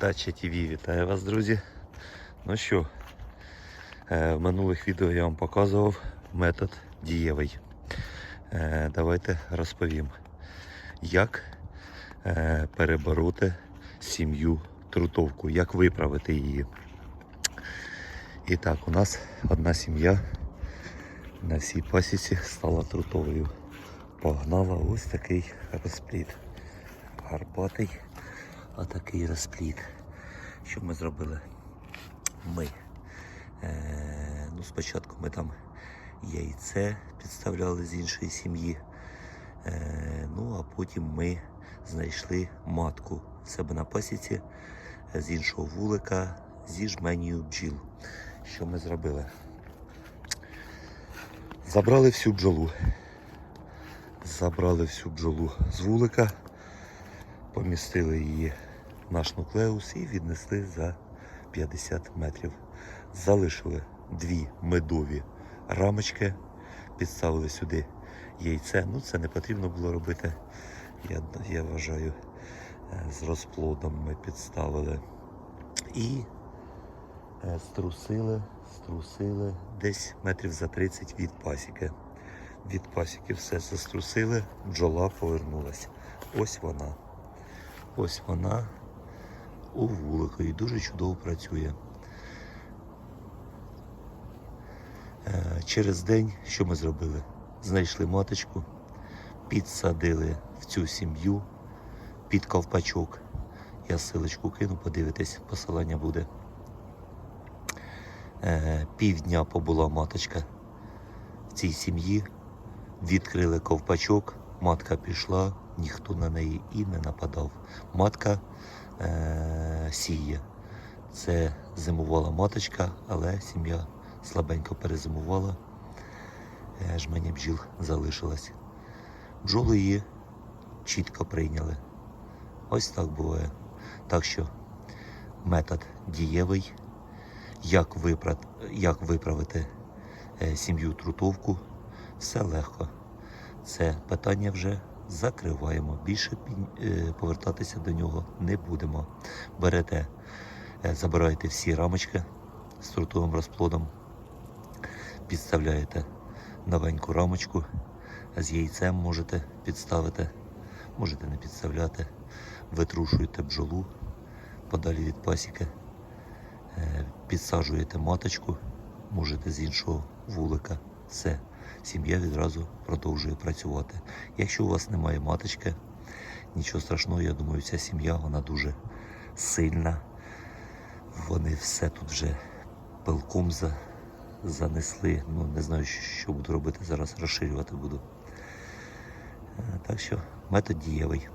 Дача ТВ вітаю вас, друзі. Ну що, е, в минулих відео я вам показував метод дієвий. Е, Давайте розповім, як е, перебороти сім'ю трутовку, як виправити її. І так, у нас одна сім'я на всій пасіці стала трутовою. Погнала ось такий розпліт. Гарбатий отакий розпліт. Що ми зробили? Ми. Е, ну, спочатку ми там яйце підставляли з іншої сім'ї. Е, ну, а потім ми знайшли матку в себе на пасіці з іншого вулика зі жменію бджіл. Що ми зробили? Забрали всю бджолу. Забрали всю бджолу з вулика, помістили її наш нуклеус і віднесли за 50 метрів. Залишили дві медові рамочки, підставили сюди яйце. Ну, це не потрібно було робити. Я, я вважаю, е, з розплодом ми підставили. І е, струсили, струсили десь метрів за 30 від пасіки. Від пасіки все це струсили, бджола повернулася. Ось вона. Ось вона у вулику і дуже чудово працює. Е, Через день що ми зробили? Знайшли маточку, підсадили в цю сім'ю під ковпачок. Я силочку кину, подивитесь, посилання буде. Е, Півдня побула маточка в цій сім'ї. Відкрили ковпачок, матка пішла, ніхто на неї і не нападав. Матка е- сіє. Це зимувала маточка, але сім'я слабенько перезимувала. Е, Жменя бджіл залишилась. Бджоли її чітко прийняли. Ось так буває. Так що метод дієвий. Як, випрат, як виправити е, сім'ю трутовку, все легко. Це питання вже закриваємо. Більше е, повертатися до нього не будемо. Берете, е, забираєте всі рамочки з трутовим розплодом, підставляєте новеньку рамочку, з яйцем можете підставити, можете не підставляти, витрушуєте бджолу подалі від пасіки. Е, підсаджуєте маточку, можете з іншого вулика. Все, сім'я відразу продовжує працювати. Якщо у вас немає маточки, нічого страшного, я думаю, ця сім'я вона дуже сильна. Вони все тут вже пилком за, занесли. Ну, не знаю, що буду робити зараз, розширювати буду. Е, Так що метод дієвий.